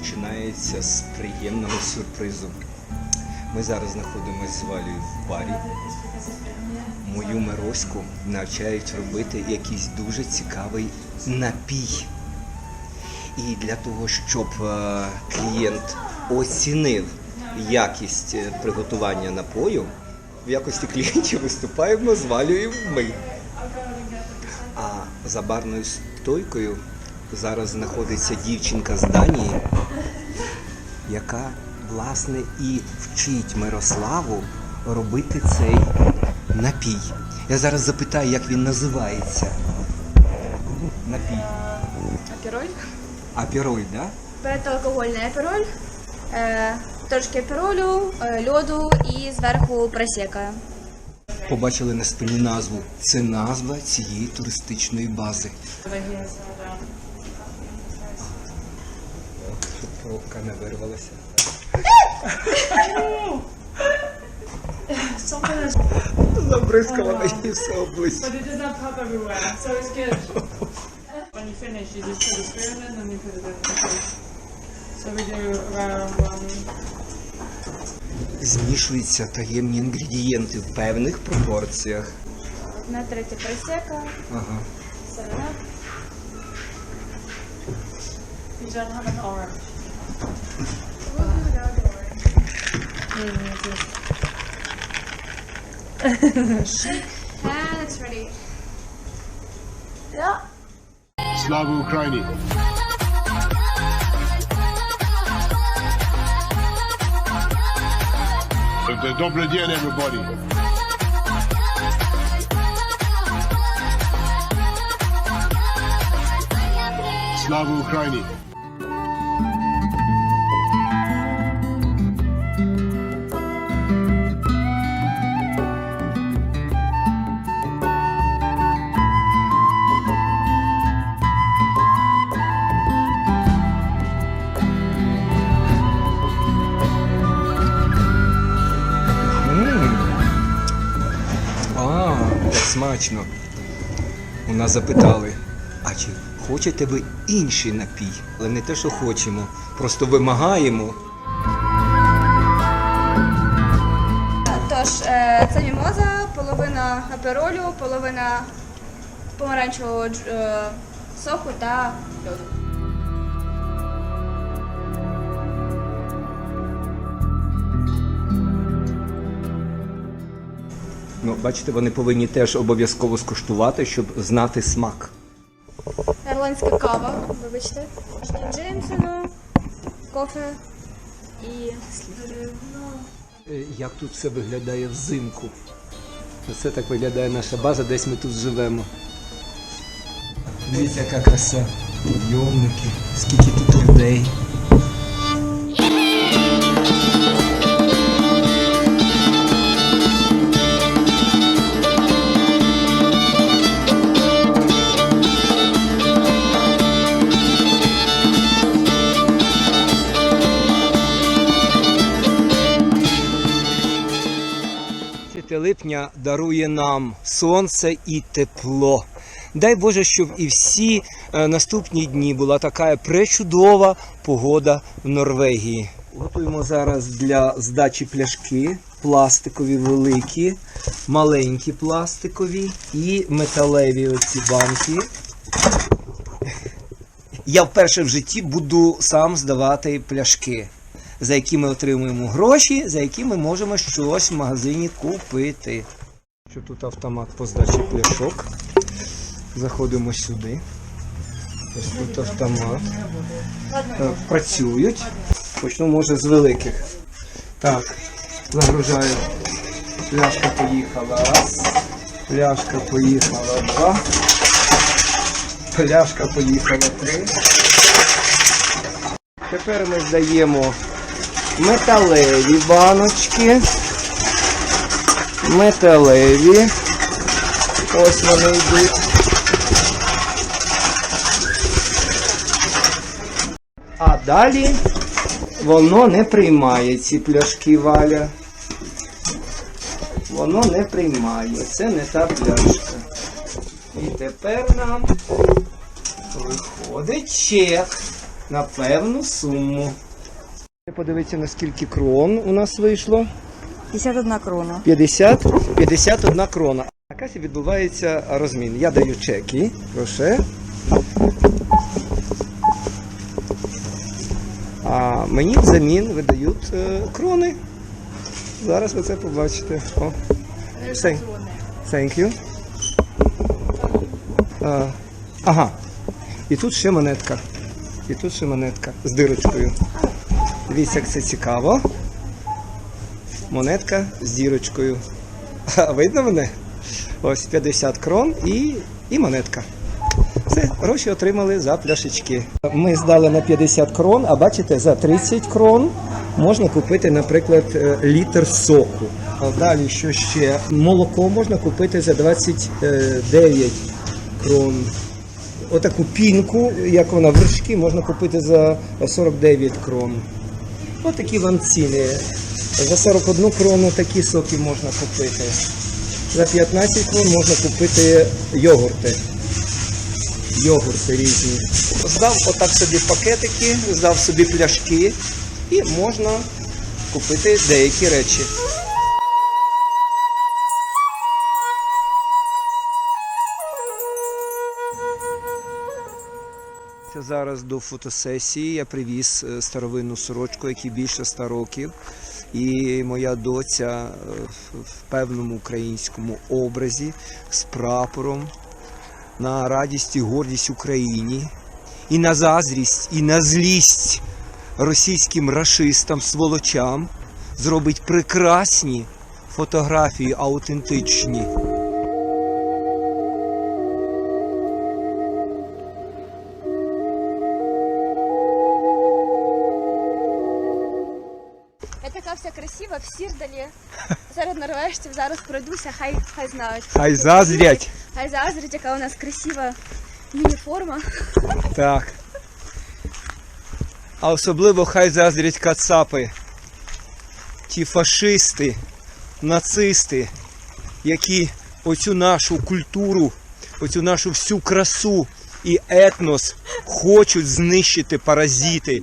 починається з приємного сюрпризу. Ми зараз знаходимося з Валею в барі. Мою Мироську навчають робити якийсь дуже цікавий напій. І для того, щоб е, клієнт оцінив якість е, приготування напою, в якості клієнтів виступаємо з Валею ми. А за барною стойкою зараз знаходиться дівчинка з Данії, яка власне і вчить Мирославу робити цей напій. Я зараз запитаю, як він називається. Напій. Апероль. Апіроль, да? Безалкогольний апероль. Е, трошки аперолю, е, льоду і зверху просека. Побачили на спині назву. Це назва цієї туристичної бази. Пробка не вирвалася. Забризкала на її все обличчя. But it does not pop everywhere, so it's good. when you finish, you just put a spoon in and you put it in the food. So we do around one. Змішуються таємні інгредієнти в певних пропорціях. На третє просека, Ага. сирена. You don't have an orange. And it's ready. Yeah. Слава Україні! Добрий день, everybody! Слава Україні! Смачно. У нас запитали, а чи хочете ви інший напій? Але не те, що хочемо, просто вимагаємо. Тож, е, це мімоза, половина аперолю, половина помаранчевого е, соку та льоду. Ну, бачите, вони повинні теж обов'язково скуштувати, щоб знати смак. Ірландська кава, вибачте. Джеймсону, кофе і. Е, Як тут все виглядає взимку? Це так виглядає наша база, десь ми тут живемо. Дивіться, яка краса. Йомники, скільки тут людей. Світе липня дарує нам сонце і тепло. Дай Боже, щоб і всі е, наступні дні була така пречудова погода в Норвегії. Готуємо зараз для здачі пляшки пластикові великі, маленькі пластикові і металеві оці банки. Я вперше в житті буду сам здавати пляшки, за які ми отримуємо гроші, за які ми можемо щось в магазині купити. Що тут автомат по здачі пляшок. Заходимо сюди. Ось тут автомат. Працюють. Почну може з великих. Так, загружаю. Пляшка поїхала. Раз. Пляшка поїхала. Два. Пляшка поїхала. Три. Тепер ми здаємо металеві баночки. Металеві. Ось вони йдуть. А далі воно не приймає ці пляшки валя. Воно не приймає. Це не та пляшка. І тепер нам виходить чек. на певну суму. Подивіться, наскільки крон у нас вийшло. 51 крона. 50, 51 крона. На касі відбувається розмін. Я даю чеки. Прошу. А мені взамін видають е, крони. Зараз ви це побачите. О. Thank, thank you. А, ага. І тут ще монетка. І тут ще монетка з дирочкою. Дивіться, як це цікаво. Монетка з дірочкою. Видно мене? Ось 50 крон і, і монетка. Все, гроші отримали за пляшечки. Ми здали на 50 крон, а бачите, за 30 крон можна купити, наприклад, е, літр соку. Далі що ще? Молоко можна купити за 29 крон. Отаку пінку, як вона вершки, можна купити за 49 крон. Ось такі вам ціни. За 41 крону такі соки можна купити. За 15 крон можна купити йогурти. Йогурти різні. Здав отак собі пакетики, здав собі пляшки і можна купити деякі речі. Зараз до фотосесії я привіз е, старовинну сорочку, якій більше 100 років. І моя доця е, в- певному українському образі з прапором на радість і гордість Україні, і на заздрість, і на злість російським рашистам, сволочам зробить прекрасні фотографії аутентичні. Сірдалі. Серед норвежців зараз пройдуся, хай хай знають. Хай заздрять. Хай заздрять, яка у нас красива мініформа. Так. А особливо хай заздрять кацапи. Ті фашисти, нацисти, які оцю нашу культуру, оцю нашу всю красу і етнос хочуть знищити паразити.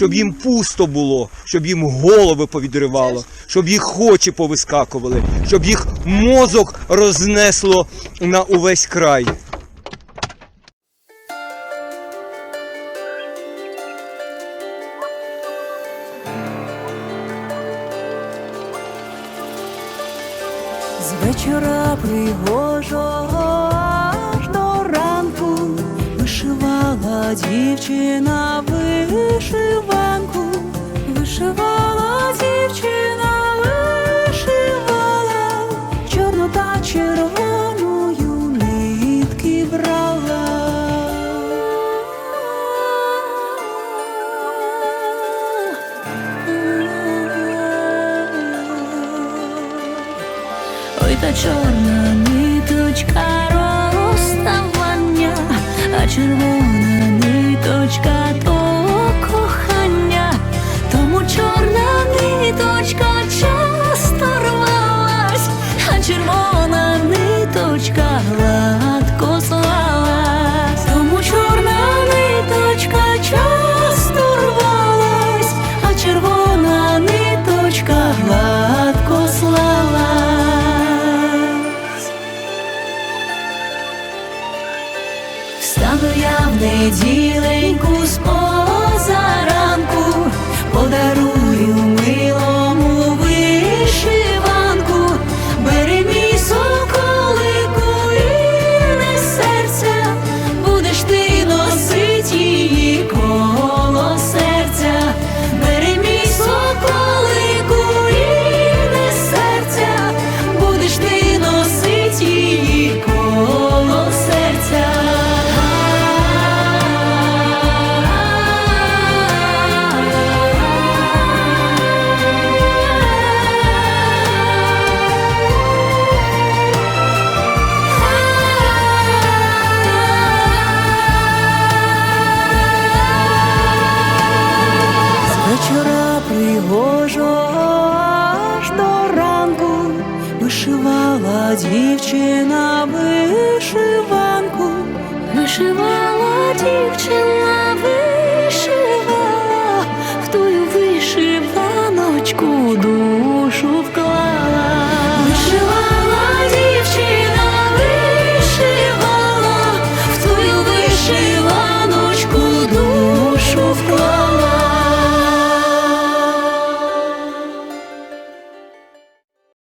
Щоб їм пусто було, щоб їм голови повідривало, щоб їх очі повискакували, щоб їх мозок рознесло на увесь край. З вечора пригожого дівчина вишиванку, вишивала дівчина, Стану я в неділеньку з позаранку подарую.